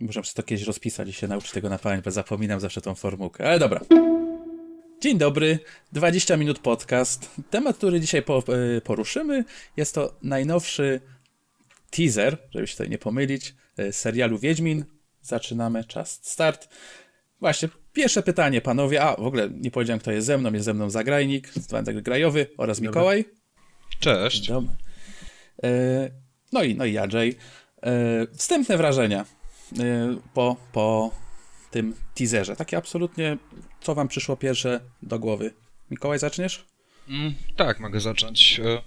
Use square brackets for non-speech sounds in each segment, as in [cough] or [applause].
Muszę sobie to kiedyś rozpisać i się nauczyć tego na pamięć, bo zapominam zawsze tą formułkę. Ale dobra. Dzień dobry, 20 minut podcast. Temat, który dzisiaj po, e, poruszymy, jest to najnowszy teaser, żeby się tutaj nie pomylić, e, serialu Wiedźmin. Zaczynamy, czas start. Właśnie, pierwsze pytanie, panowie. A, w ogóle nie powiedziałem, kto jest ze mną. Jest ze mną Zagrajnik, Wandek Grajowy oraz Mikołaj. Cześć. Dobra. E, No i, no i Jadrzej. E, Wstępne wrażenia po, po tym teaserze. Takie absolutnie, co wam przyszło pierwsze do głowy? Mikołaj, zaczniesz? Mm, tak, mogę zacząć. E,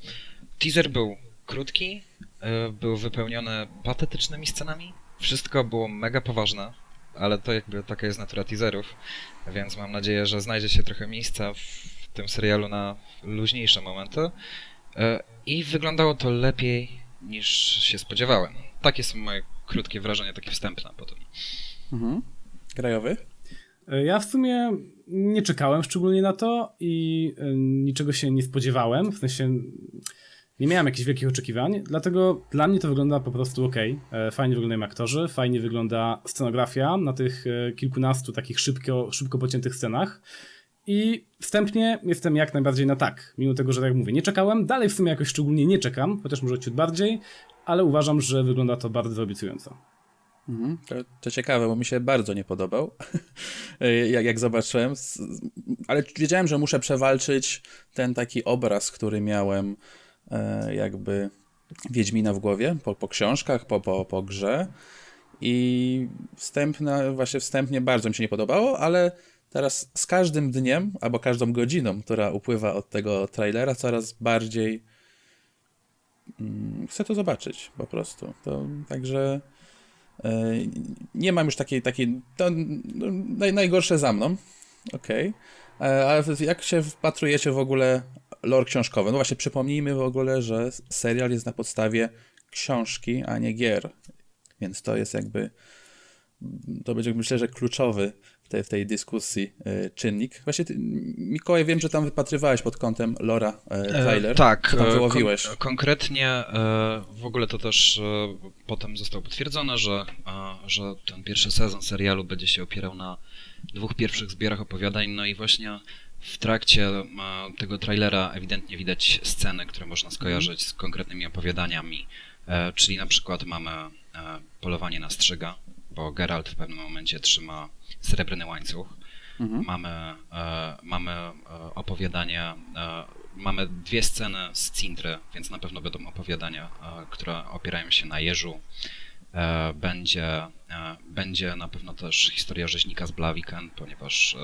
Teaser był krótki, e, był wypełniony patetycznymi scenami. Wszystko było mega poważne, ale to jakby taka jest natura teaserów, więc mam nadzieję, że znajdzie się trochę miejsca w tym serialu na luźniejsze momenty. I wyglądało to lepiej niż się spodziewałem. Takie są moje krótkie wrażenia, takie wstępne potem. Mhm. Grajowy? Ja w sumie nie czekałem szczególnie na to i y, niczego się nie spodziewałem. W sensie nie miałem jakichś wielkich oczekiwań, dlatego dla mnie to wygląda po prostu ok. Fajnie wyglądają aktorzy, fajnie wygląda scenografia na tych e, kilkunastu takich szybko, szybko pociętych scenach. I wstępnie jestem jak najbardziej na tak, mimo tego, że tak mówię, nie czekałem. Dalej w sumie jakoś szczególnie nie czekam, chociaż może ciut bardziej, ale uważam, że wygląda to bardzo obiecująco. Mhm. To, to ciekawe, bo mi się bardzo nie podobał, [laughs] jak, jak zobaczyłem, ale wiedziałem, że muszę przewalczyć ten taki obraz, który miałem e, jakby Wiedźmina w głowie, po, po książkach, po, po, po grze i wstępna, właśnie wstępnie bardzo mi się nie podobało, ale teraz z każdym dniem, albo każdą godziną, która upływa od tego trailera, coraz bardziej mm, chcę to zobaczyć po prostu. To, także e, nie mam już takiej, takiej to, no, naj, najgorsze za mną, okej. E, Ale jak się wpatrujecie w ogóle lore książkowy? No właśnie przypomnijmy w ogóle, że serial jest na podstawie książki, a nie gier. Więc to jest jakby, to będzie myślę, że kluczowy w tej, w tej dyskusji e, czynnik. Właśnie ty, Mikołaj, wiem, że tam wypatrywałeś pod kątem Lora e, trailer. E, tak, tam e, wyłowiłeś? Kon- konkretnie e, w ogóle to też e, potem zostało potwierdzone, że, że ten pierwszy sezon serialu będzie się opierał na dwóch pierwszych zbiorach opowiadań, no i właśnie w trakcie tego trailera ewidentnie widać sceny, które można skojarzyć z konkretnymi opowiadaniami, czyli na przykład mamy polowanie na strzyga, bo Geralt w pewnym momencie trzyma srebrny łańcuch. Mhm. Mamy, e, mamy e, opowiadanie, e, mamy dwie sceny z Cintry, więc na pewno będą opowiadania, e, które opierają się na jeżu. E, będzie, e, będzie na pewno też historia rzeźnika z Blaviken, ponieważ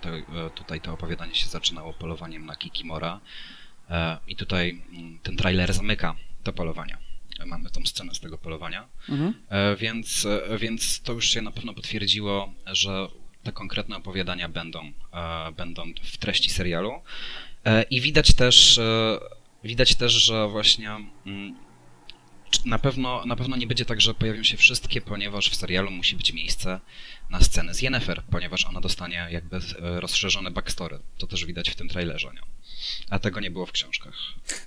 to, tutaj to opowiadanie się zaczynało polowaniem na Kikimora. I tutaj mm, ten trailer zamyka to polowanie. E, Mamy tą scenę z tego polowania. Mhm. E, Więc, e, więc to już się na pewno potwierdziło, że te konkretne opowiadania będą, będą w treści serialu. I widać też, widać też, że właśnie mm, na pewno, na pewno nie będzie tak, że pojawią się wszystkie, ponieważ w serialu musi być miejsce na scenę z Yennefer, ponieważ ona dostanie jakby e, rozszerzone backstory. To też widać w tym trailerze, nie? A tego nie było w książkach.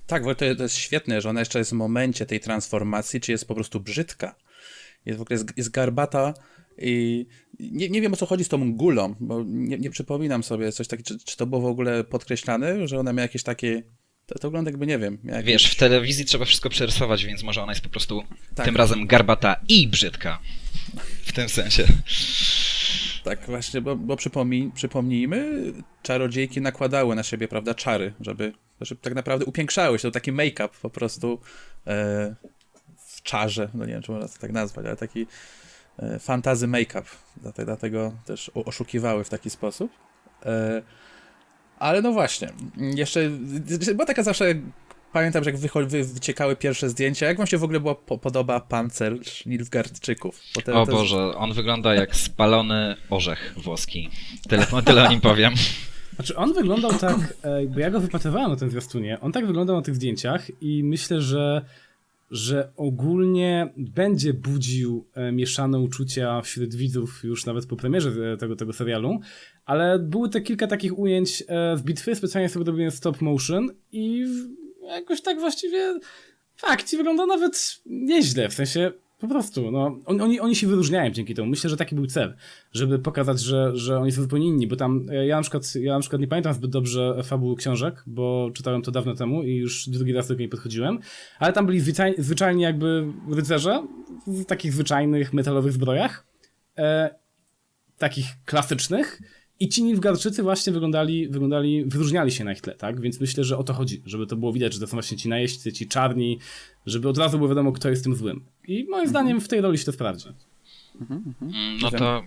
Tak, bo to, to jest świetne, że ona jeszcze jest w momencie tej transformacji, czy jest po prostu brzydka. Jest w ogóle jest, jest garbata i nie, nie wiem o co chodzi z tą gulą, bo nie, nie przypominam sobie coś takiego, czy, czy to było w ogóle podkreślane, że ona miała jakieś takie. To, to wygląda jakby nie wiem. jakieś- Wiesz, w telewizji trzeba wszystko przerysować, więc może ona jest po prostu Tak. tym razem garbata i brzydka. W tym sensie. Tak, właśnie, bo, bo przypomnij, przypomnijmy, czarodziejki nakładały na siebie, prawda, czary, żeby, żeby tak naprawdę upiększały się. To taki make-up po prostu e, w czarze, no nie wiem, czy można to tak nazwać, ale taki e, fantazy make-up. Dlatego, dlatego też oszukiwały w taki sposób. E, ale no właśnie, jeszcze była taka zawsze, pamiętam, że jak wycho- wy, wyciekały pierwsze zdjęcia, jak wam się w ogóle było, po, podoba pancerz Nilfgaardczyków? O to jest- Boże, on wygląda jak spalony orzech włoski. Tyle, tyle o nim powiem. Znaczy on wyglądał tak, e, bo ja go wypatrywałem na tym zwiastunie, on tak wyglądał na tych zdjęciach i myślę, że, że ogólnie będzie budził e, mieszane uczucia wśród widzów już nawet po premierze e, tego, tego serialu, ale były te kilka takich ujęć e, z bitwy, specjalnie sobie robiłem stop motion i jakoś tak właściwie w akcji wygląda nawet nieźle, w sensie Po prostu, no, on, oni, oni się wyróżniają dzięki temu. Myślę, że taki był cel, żeby pokazać, że, że oni są zupełnie inni, bo tam e, ja na przykład, ja na przykład nie pamiętam zbyt dobrze fabuły książek, bo czytałem to dawno temu i już drugi raz do nie podchodziłem, ale tam byli zwyczaj, zwyczajni jakby rycerze w takich zwyczajnych metalowych zbrojach, e, takich klasycznych i ci Nilfgaardczycy właśnie wyglądali, wyglądali, wyróżniali się na ich tle, tak? Więc myślę, że o to chodzi, żeby to było widać, że to są właśnie ci najeźdźcy, ci czarni, żeby od razu było wiadomo, kto jest tym złym. I moim zdaniem w tej roli się to sprawdzi. Mm, No to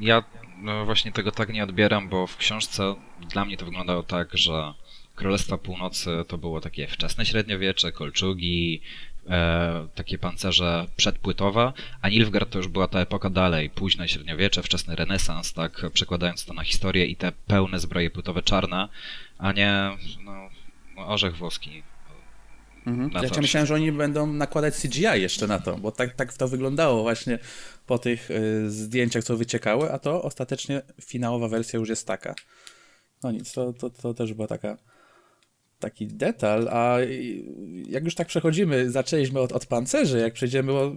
ja no właśnie tego tak nie odbieram, bo w książce dla mnie to wyglądało tak, że Królestwa Północy to było takie wczesne średniowiecze, kolczugi, e, takie pancerze przedpłytowe, a Nilfgaard to już była ta epoka dalej, późne średniowiecze, wczesny renesans, tak przekładając to na historię i te pełne zbroje płytowe czarne, a nie no, orzech włoski. Mhm. Ja myślałem, że oni będą nakładać CGI jeszcze na to, bo tak, tak to wyglądało właśnie po tych y, zdjęciach, co wyciekały, a to ostatecznie finałowa wersja już jest taka. No nic, to, to, to też była taka taki detal, a y, jak już tak przechodzimy, zaczęliśmy od, od pancerzy, jak przejdziemy, bo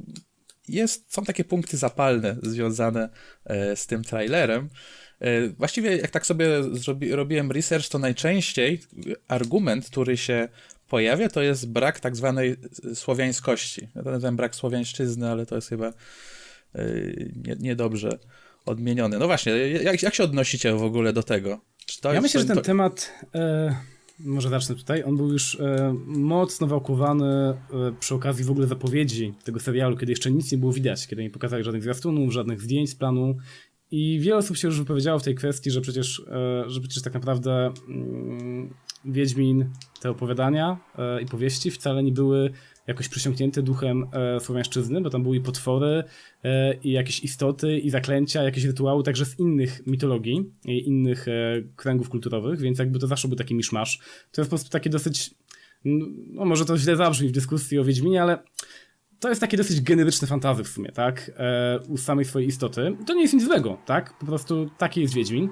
jest, są takie punkty zapalne związane e, z tym trailerem. E, Właściwie jak tak sobie zrobi, robiłem research, to najczęściej argument, który się pojawia, to jest brak tak zwanej słowiańskości. Ja to nazywam brak słowiańszczyzny, ale to jest chyba e, nie, niedobrze odmienione. No właśnie, jak, jak się odnosicie w ogóle do tego? Ja myślę, że ten to- temat, e, może zacznę tutaj, on był już e, mocno wałkowany e, przy okazji w ogóle zapowiedzi tego serialu, kiedy jeszcze nic nie było widać, kiedy nie pokazali żadnych zwiastunów, żadnych zdjęć z planu. I wiele osób się już wypowiedziało w tej kwestii, że przecież, e, że przecież tak naprawdę mm, Wiedźmin, te opowiadania e, i powieści wcale nie były jakoś przysiągnięte duchem e, słowiańszczyzny, bo tam były i potwory, e, i jakieś istoty, i zaklęcia, jakieś rytuały, także z innych mitologii i innych e, kręgów kulturowych, więc jakby to zawsze był taki miszmasz. To jest po prostu takie dosyć, no może to źle zabrzmi w dyskusji o Wiedźminie, ale to jest takie dosyć generyczne fantazy w sumie, tak? E, u samej swojej istoty. To nie jest nic złego, tak? Po prostu taki jest Wiedźmin.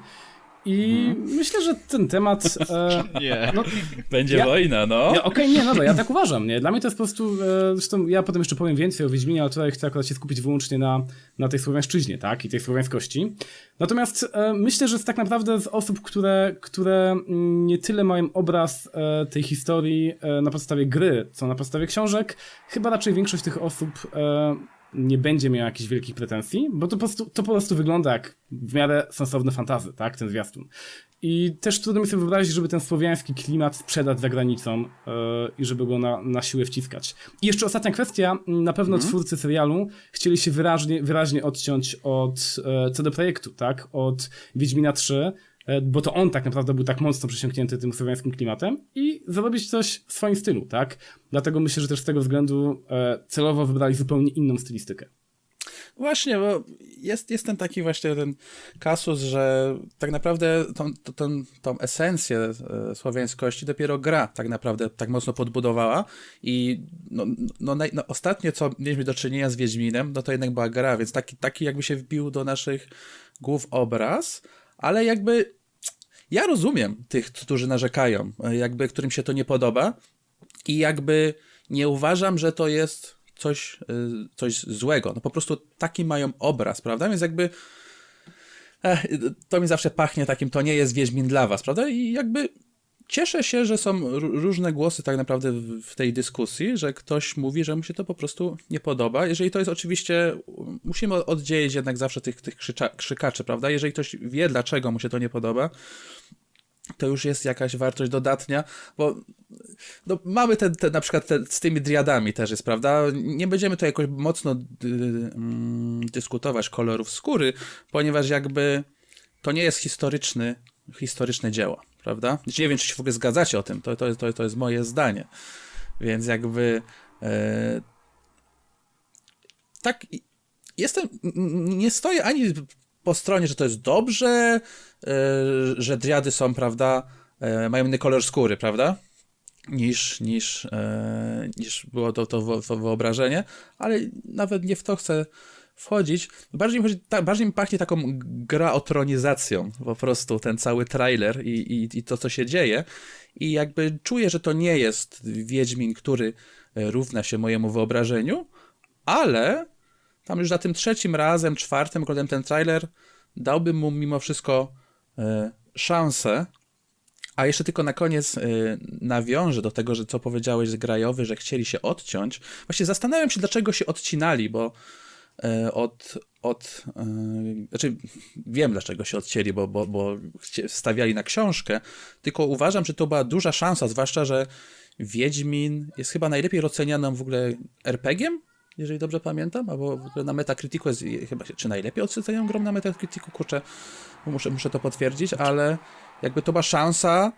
I myślę, że ten temat. [laughs] E, Nie. no, Będzie Ja- wojna, no. ja, Okej, nie, dobra, ja tak [laughs] uważam, nie? Dla mnie to jest po prostu, e, zresztą ja potem jeszcze powiem więcej o Wiedźminie, ale tutaj chcę akurat się skupić wyłącznie na, na tej słowiańszczyźnie, tak? I tej słowiańskości. Natomiast e, myślę, że tak naprawdę z osób, które, które mm, nie tyle mają obraz e, tej historii e, na podstawie gry, co na podstawie książek, chyba raczej większość tych osób e, nie będzie miała jakichś wielkich pretensji, bo to po prostu, to po prostu wygląda jak w miarę sensowne fantazy, tak? Ten zwiastun. I też trudno mi sobie wyobrazić, żeby ten słowiański klimat sprzedać za granicą yy, i żeby go na, na siłę wciskać. I jeszcze ostatnia kwestia. Na pewno twórcy serialu chcieli się wyraźnie, wyraźnie odciąć od e, CD Projektu, tak? Od Wiedźmina 3, e, bo to on tak naprawdę był tak mocno przesiąknięty tym słowiańskim klimatem i zrobić coś w swoim stylu, tak? Dlatego myślę, że też z tego względu e, celowo wybrali zupełnie inną stylistykę. Właśnie, bo jest, jest ten taki właśnie ten kasus, że tak naprawdę tą, tą- tą, tą esencję e, słowiańskości dopiero gra tak naprawdę tak mocno podbudowała i no, no, naj, no ostatnio co mieliśmy do czynienia z Wiedźminem, no to jednak była gra, więc taki, taki jakby się wbił do naszych głów obraz, ale jakby ja rozumiem tych, którzy narzekają, e, jakby którym się to nie podoba i jakby nie uważam, że to jest coś, y, coś złego. No po prostu taki mają obraz, prawda? Więc jakby eh, to mi zawsze pachnie takim, to nie jest Wiedźmin dla was, prawda? I jakby cieszę się, że są ró- różne głosy tak naprawdę w, tej dyskusji, że ktoś mówi, że mu się to po prostu nie podoba. Jeżeli to jest oczywiście, musimy oddzielić jednak zawsze tych, tych krzykaczy, prawda? Jeżeli ktoś wie, dlaczego mu się to nie podoba, to już jest jakaś wartość dodatnia, bo no, mamy te, te na przykład z tymi driadami też jest, prawda? Nie będziemy tu jakoś mocno dy, mm, dyskutować kolorów skóry, ponieważ jakby to nie jest historyczny, historyczne dzieło, prawda? Znaczy, Nie wiem, czy się w ogóle zgadzacie o tym, to, to, to, to jest moje zdanie. Więc jakby e, tak jestem, nie stoję ani po stronie, że to jest dobrze, e, że driady są, prawda, e, mają inny kolor skóry, prawda? Niż, niż, e, niż było to, to, to wyobrażenie, ale nawet nie w to chcę wchodzić. Bardziej mi, chodzi, ta, bardziej mi pachnie taką graotronizacją, po prostu ten cały trailer i, i, i to, co się dzieje. I jakby czuję, że to nie jest Wiedźmin, który e, równa się mojemu wyobrażeniu, ale tam już za tym trzecim razem, czwartym oglądałem ten trailer, dałbym mu mimo wszystko e, szansę. A jeszcze tylko na koniec y, nawiążę do tego, że co powiedziałeś z Grajowy, że chcieli się odciąć. Właśnie zastanawiam się, dlaczego się odcinali, bo od, od y, znaczy wiem, dlaczego się odcięli, bo, bo, bo stawiali na książkę, tylko uważam, że to była duża szansa, zwłaszcza, że Wiedźmin jest chyba najlepiej ocenianą w ogóle RPG-iem, jeżeli dobrze pamiętam, albo w ogóle na Metacriticu jest chyba, czy najlepiej oceniają grą na Metacriticu, kurczę, muszę, muszę to potwierdzić, ale jakby to była szansa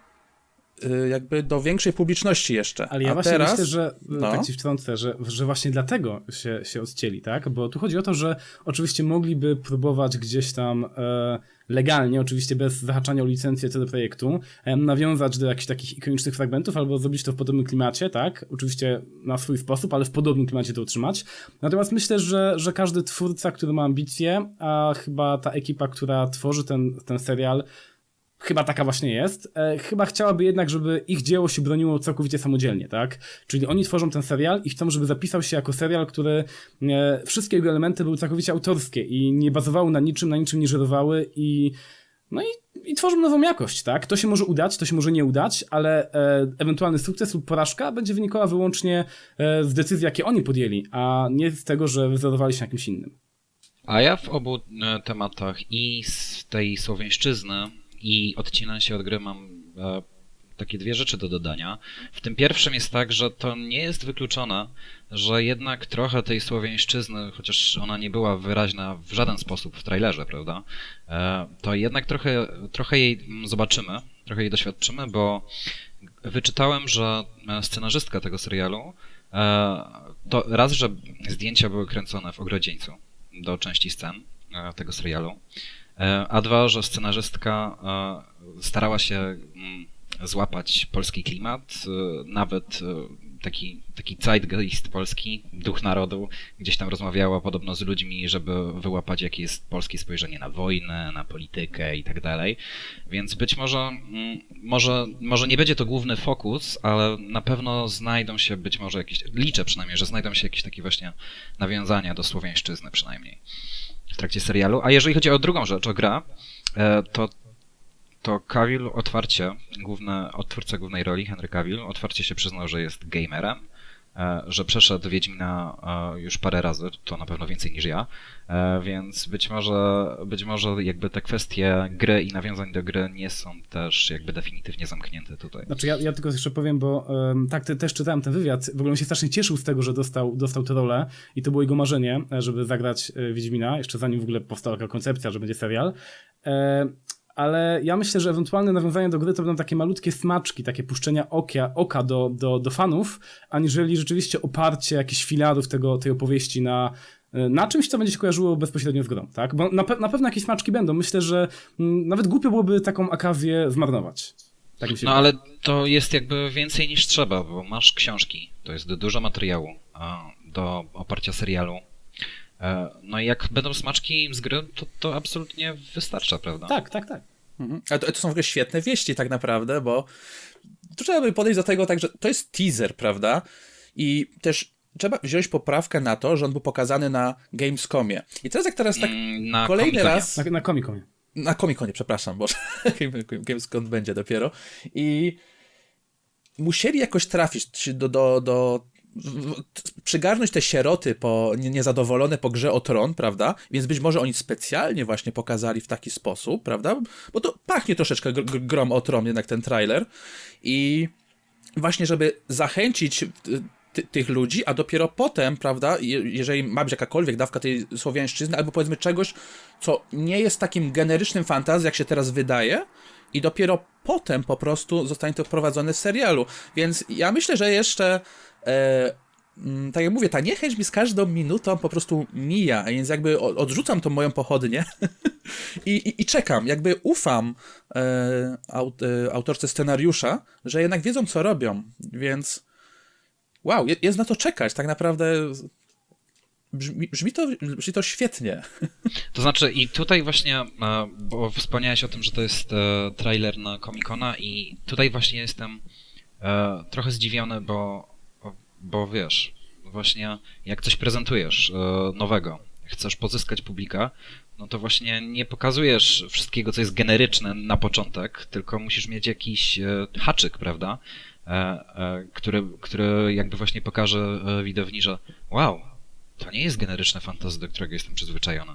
jakby do większej publiczności jeszcze. Ale ja A właśnie teraz, myślę, że no. tak ci wtrącę, że, że właśnie dlatego się, się odcięli, tak? Bo tu chodzi o to, że oczywiście mogliby próbować gdzieś tam e, legalnie, oczywiście bez zahaczania o licencję co do projektu, e, nawiązać do jakichś takich ikonicznych fragmentów, albo zrobić to w podobnym klimacie, tak? Oczywiście na swój sposób, ale w podobnym klimacie to utrzymać. Natomiast myślę, że, że każdy twórca, który ma ambicje, a chyba ta ekipa, która tworzy ten, ten serial, chyba taka właśnie jest, e, chyba chciałaby jednak, żeby ich dzieło się broniło całkowicie samodzielnie, tak? Czyli oni tworzą ten serial i chcą, żeby zapisał się jako serial, który e, wszystkie jego elementy były całkowicie autorskie i nie bazowały na niczym, na niczym nie żerowały i no i, i tworzą nową jakość, tak? To się może udać, to się może nie udać, ale e, ewentualny sukces lub porażka będzie wynikała wyłącznie e, z decyzji, jakie oni podjęli, a nie z tego, że wzorowali się na kimś innym. A ja w obu e, tematach i z tej słowiańszczyzny i odcinania się od gry mam e, takie dwie rzeczy do dodania. W tym pierwszym jest tak, że to nie jest wykluczone, że jednak trochę tej słowiańszczyzny, chociaż ona nie była wyraźna w żaden sposób w trailerze, prawda, e, to jednak trochę, trochę jej zobaczymy, trochę jej doświadczymy, bo wyczytałem, że scenarzystka tego serialu e, to raz, że zdjęcia były kręcone w ogrodzieńcu do części scen tego serialu, a dwa, że scenarzystka e, starała się mm, złapać polski klimat, e, nawet e, taki, taki zeitgeist polski, duch narodu, gdzieś tam rozmawiała podobno z ludźmi, żeby wyłapać jakie jest polskie spojrzenie na wojnę, na politykę i tak dalej. Więc być może, mm, może, może nie będzie to główny fokus, ale na pewno znajdą się być może jakieś, liczę przynajmniej, że znajdą się jakieś takie właśnie nawiązania do słowiańszczyzny przynajmniej trakcie serialu. A jeżeli chodzi o drugą rzecz, o grę, e, to to Cavill otwarcie, główny, odtwórca głównej roli, Henry Cavill, otwarcie się przyznał, że jest gamerem, że przeszedł Wiedźmina e, już parę razy, to na pewno więcej niż ja, e, więc być może, być może jakby te kwestie gry i nawiązań do gry nie są też jakby definitywnie zamknięte tutaj. Znaczy ja, ja tylko jeszcze powiem, bo um, tak, te, też czytałem ten wywiad, w ogóle on się strasznie cieszył z tego, że dostał, dostał tę rolę i to było jego marzenie, e, żeby zagrać e, Wiedźmina, jeszcze zanim w ogóle powstała taka koncepcja, że będzie serial. E, ale ja myślę, że ewentualne nawiązania do gry to będą takie malutkie smaczki, takie puszczenia okia, oka do, do, do fanów, aniżeli rzeczywiście oparcie jakichś filarów tego, tej opowieści na, na czymś, co będzie się kojarzyło bezpośrednio z grą, tak? Bo na, pe- na pewno jakieś smaczki będą. Myślę, że mm, nawet głupio byłoby taką okazję zmarnować. Tak No ale to jest jakby więcej niż trzeba, bo masz książki, to jest dużo materiału do oparcia serialu. E, No i jak będą smaczki z gry, to, to absolutnie wystarcza, prawda? Tak, tak, tak. Mhm. Ale to, to są w ogóle świetne wieści tak naprawdę, bo tu trzeba by podejść do tego tak, że to jest teaser, prawda? I też trzeba wziąć poprawkę na to, że on był pokazany na Gamescomie. I teraz jak teraz tak Mm, Na kolejny Comic-Conie. raz... Na, na Comic-Conie. Na Comic-Conie, przepraszam, bo [laughs] Gamescom będzie dopiero. I musieli jakoś trafić do, do, do przygarnąć te sieroty po, nie- niezadowolone po grze o tron, prawda? Więc być może oni specjalnie właśnie pokazali w taki sposób, prawda? Bo to pachnie troszeczkę gr- gr- grom o tron jednak ten trailer. I właśnie, żeby zachęcić ty, tych ludzi, a dopiero potem, prawda, je- jeżeli ma być jakakolwiek dawka tej słowiańszczyzny, albo powiedzmy czegoś, co nie jest takim generycznym fantazji, jak się teraz wydaje, i dopiero potem po prostu zostanie to wprowadzone w serialu. Więc ja myślę, że jeszcze. E, mm, tak jak mówię, ta niechęć mi z każdą minutą po prostu mija, więc jakby odrzucam tą moją pochodnię [laughs] i, i, i czekam, jakby ufam e, aut, e, autorce scenariusza, że jednak wiedzą, co robią, więc wow, je, jest na to czekać, tak naprawdę brzmi, brzmi, to, brzmi to świetnie. [laughs] To znaczy i tutaj właśnie, e, bo wspomniałeś o tym, że to jest e, trailer na Comic-Cona i tutaj właśnie jestem e, trochę zdziwiony, bo, bo wiesz, właśnie jak coś prezentujesz nowego, chcesz pozyskać publika, no to właśnie nie pokazujesz wszystkiego, co jest generyczne na początek, tylko musisz mieć jakiś haczyk, prawda? Który, który jakby właśnie pokaże widowni, że wow, to nie jest generyczne fantasy, do którego jestem przyzwyczajony.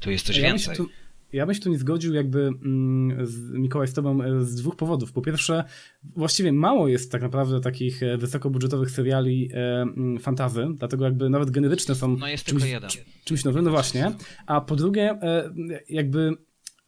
Tu jest coś ja więcej. Tu, ja bym się tu nie zgodził jakby mm, z, Mikołaj z tobą e, z dwóch powodów. Po pierwsze, właściwie mało jest tak naprawdę takich e, wysokobudżetowych seriali e, mm, fantazy, dlatego jakby nawet generyczne są No jest czymś, tylko jeden. czymś nowym, no właśnie. A po drugie, e, jakby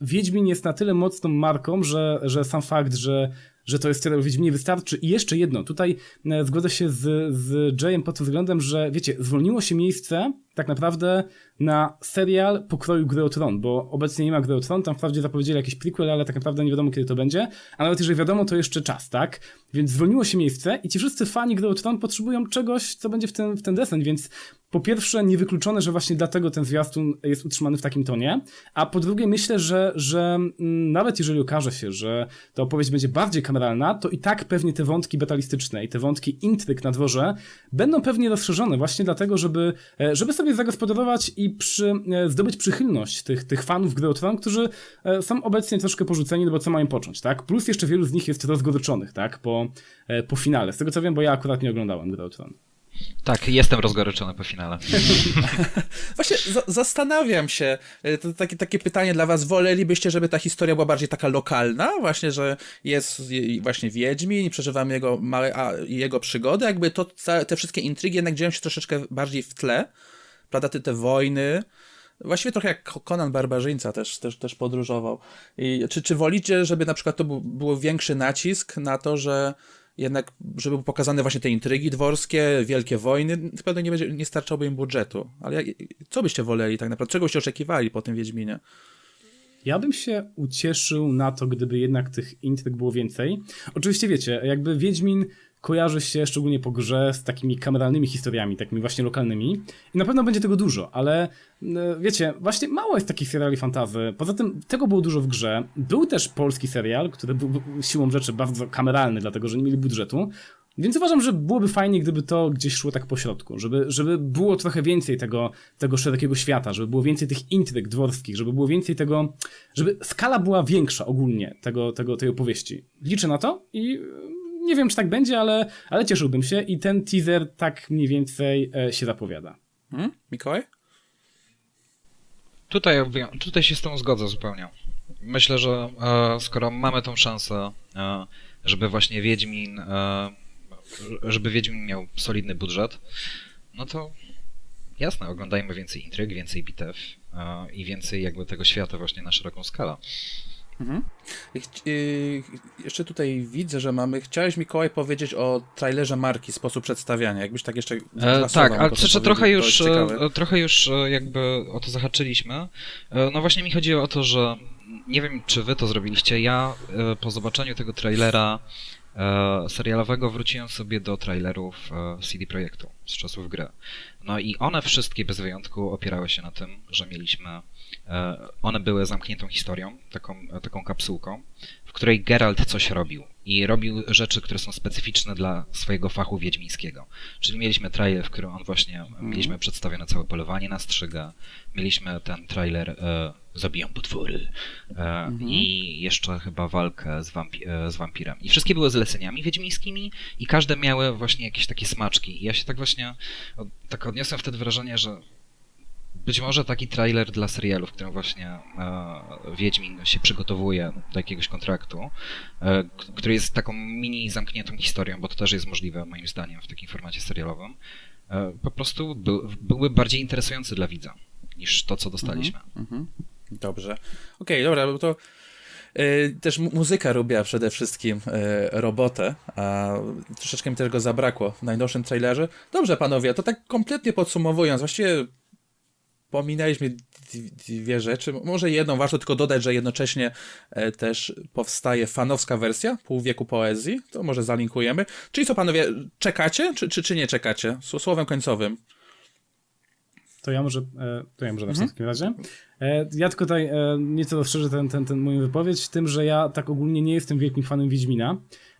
Wiedźmin jest na tyle mocną marką, że, że sam fakt, że, że to jest serial o Wiedźminie wystarczy. I jeszcze jedno, tutaj e, zgodzę się z, z Jayem pod tym względem, że wiecie, zwolniło się miejsce tak naprawdę na serial pokroju Gry o Tron, bo obecnie nie ma Gry o Tron, tam wprawdzie zapowiedzieli jakiś prequel, ale tak naprawdę nie wiadomo kiedy to będzie, a nawet jeżeli wiadomo, to jeszcze czas, tak? Więc zwolniło się miejsce i ci wszyscy fani Gry o Tron potrzebują czegoś, co będzie w ten, w ten deseń, więc po pierwsze niewykluczone, że właśnie dlatego ten zwiastun jest utrzymany w takim tonie, a po drugie myślę, że, że mm, nawet jeżeli okaże się, że ta opowieść będzie bardziej kameralna, to i tak pewnie te wątki betalistyczne i te wątki intryg na dworze będą pewnie rozszerzone właśnie dlatego, żeby, e, żeby sobie zagospodarować i przy, e, zdobyć przychylność tych, tych fanów gry o Tron, którzy e, są obecnie troszkę porzuceni, no bo co mają począć, tak? Plus jeszcze wielu z nich jest rozgoryczonych, tak? Po, e, po finale. Z tego co wiem, bo ja akurat nie oglądałem gry o Tron. Tak, jestem rozgoryczony po finale. [laughs] Właśnie za zastanawiam się, to takie, takie pytanie dla was, wolelibyście, żeby ta historia była bardziej taka lokalna, właśnie, że jest je- właśnie Wiedźmin i przeżywamy jego, małe, a, jego przygody, jakby to, te wszystkie intrygi jednak dzieją się troszeczkę bardziej w tle, prawda, te, te wojny, właściwie trochę jak Conan Barbarzyńca też, też, też podróżował. I czy, czy wolicie, żeby na przykład to był, był większy nacisk na to, że jednak, żeby były pokazane właśnie te intrygi dworskie, wielkie wojny, pewno nie, będzie, nie starczałoby im budżetu. Ale jak, co byście woleli tak naprawdę? Czego byście oczekiwali po tym Wiedźminie? Ja bym się ucieszył na to, gdyby jednak tych intryg było więcej. Oczywiście wiecie, jakby Wiedźmin kojarzy się szczególnie po grze z takimi kameralnymi historiami, takimi właśnie lokalnymi. I na pewno będzie tego dużo, ale e, wiecie, właśnie mało jest takich seriali fantazy. Poza tym tego było dużo w grze. Był też polski serial, który był siłą rzeczy bardzo kameralny, dlatego że nie mieli budżetu. Więc uważam, że byłoby fajnie, gdyby to gdzieś szło tak po środku, żeby, żeby było trochę więcej tego, tego szerokiego świata, żeby było więcej tych intryg dworskich, żeby było więcej tego, żeby skala była większa ogólnie tego, tego, tej opowieści. Liczę na to i nie wiem, czy tak będzie, ale, ale cieszyłbym się i ten teaser tak mniej więcej e, się zapowiada. Hmm? Mikołaj? Tutaj, tutaj się z tą zgodzę zupełnie. Myślę, że e, skoro mamy tą szansę, e, żeby właśnie Wiedźmin, e, żeby Wiedźmin miał solidny budżet, no to jasne, oglądajmy więcej intryg, więcej bitew e, i więcej jakby tego świata właśnie na szeroką skalę. Y, jeszcze tutaj widzę, że mamy. Chciałeś Mikołaj powiedzieć o trailerze marki, sposób przedstawiania. Jakbyś tak jeszcze. E, tak, ale przecież powiedzieć, trochę już, ciekawe. e, trochę już e, jakby o to zahaczyliśmy. E, No właśnie mi chodzi o to, że nie wiem, czy wy to zrobiliście. Ja e, po zobaczeniu tego trailera e, serialowego wróciłem sobie do trailerów e, CD Projektu z czasów gry. No i one wszystkie bez wyjątku opierały się na tym, że mieliśmy. e, One były zamkniętą historią, taką, taką kapsułką, której Geralt coś robił. I robił rzeczy, które są specyficzne dla swojego fachu wiedźmińskiego. Czyli mieliśmy trailer, w którym on właśnie, mieliśmy przedstawione całe polowanie na strzyga, mieliśmy ten trailer e, Zabijam potwory e, i jeszcze chyba walkę z, wampi- e, z wampirem. I wszystkie były zleceniami wiedźmińskimi i każde miały właśnie jakieś takie smaczki. I ja się tak właśnie, o, tak odniosłem wtedy wrażenie, że być może taki trailer dla serialu, w którym właśnie e, Wiedźmin się przygotowuje do jakiegoś kontraktu, e, który jest taką mini zamkniętą historią, bo to też jest możliwe moim zdaniem w takim formacie serialowym, e, po prostu był, byłby bardziej interesujący dla widza niż to, co dostaliśmy. Mhm. Dobrze. Okej, dobra, bo to y, też mu- muzyka robiła przede wszystkim y, robotę, a troszeczkę mi też go zabrakło w najnowszym trailerze. Dobrze, panowie, to tak kompletnie podsumowując, właściwie pominęliśmy dwie rzeczy. Może jedną, warto tylko dodać, że jednocześnie e, też powstaje fanowska wersja Pół wieku poezji, to może zalinkujemy. Czyli co, panowie, czekacie, czy, czy, czy nie czekacie? Sł- Słowem końcowym. To ja może, e, to ja może zacznę w takim razie. E, Ja tylko tutaj nieco rozszerzę ten, ten, ten moją wypowiedź tym, że ja tak ogólnie nie jestem wielkim fanem Wiedźmina.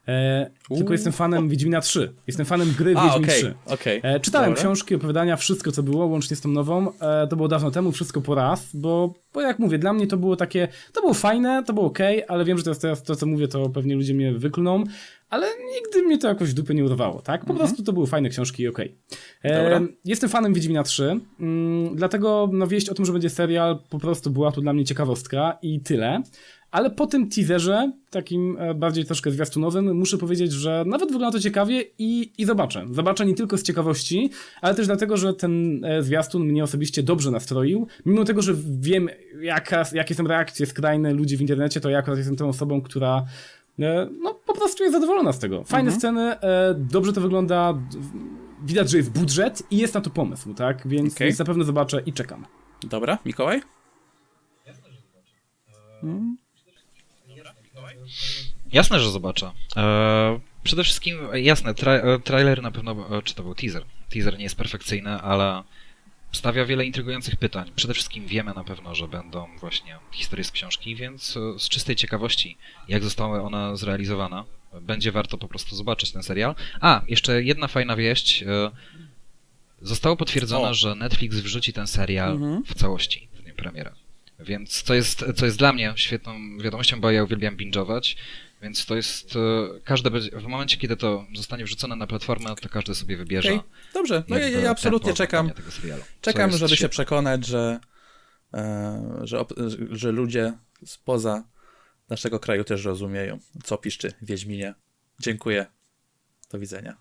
E, tylko jestem fanem Wiedźmina 3. Jestem fanem gry A, Wiedźmin okej, 3. okej. E, czytałem Dobra. książki, opowiadania, wszystko co było, łącznie z tą nową. E, to było dawno temu, wszystko po raz, bo, bo jak mówię, dla mnie to było takie, to było fajne, to było ok, ale wiem, że teraz, teraz to, co mówię, to pewnie ludzie mnie wyklną, ale nigdy mnie to jakoś w dupę nie urwało, tak? Po prostu to były fajne książki i okej. E, jestem fanem Wiedźmina 3, mm, dlatego no, wieść o tym, że będzie serial, po prostu była tu dla mnie ciekawostka i tyle. Ale po tym teaserze, takim e, bardziej troszkę zwiastunowym, muszę powiedzieć, że nawet wygląda to ciekawie i, i zobaczę. Zobaczę nie tylko z ciekawości, ale też dlatego, że ten e, zwiastun mnie osobiście dobrze nastroił. Mimo tego, że wiem, jaka, jakie są reakcje skrajne ludzi w internecie, to ja akurat jestem tą osobą, która e, no, po prostu jest zadowolona z tego. Fajne sceny, e, dobrze to wygląda, widać, że jest budżet i jest na to pomysł, tak? Więc, Okej. więc na pewno zobaczę i czekam. Dobra, Mikołaj? Jasne, że zobaczę. E, przede wszystkim, jasne, tra e, trailer na pewno, e, czy to był teaser. Teaser nie jest perfekcyjny, ale stawia wiele intrygujących pytań. Przede wszystkim wiemy na pewno, że będą właśnie historie z książki, więc e, z czystej ciekawości, jak zostały one zrealizowane, będzie warto po prostu zobaczyć ten serial. A, jeszcze jedna fajna wieść. Zostało potwierdzone, O. że Netflix wrzuci ten serial Mhm. w całości w dniu premiery. Więc co jest, co jest dla mnie świetną wiadomością, bo ja uwielbiam binge'ować, więc to jest, e, każde w momencie, kiedy to zostanie wrzucone na platformę, to każdy sobie wybierze. Okej, Dobrze, no ja, ja absolutnie czekam. serialu, Czekam, żeby się świetne. przekonać, że, e, że, że ludzie spoza naszego kraju też rozumieją, co piszczy Wiedźminie. Dziękuję. Do widzenia.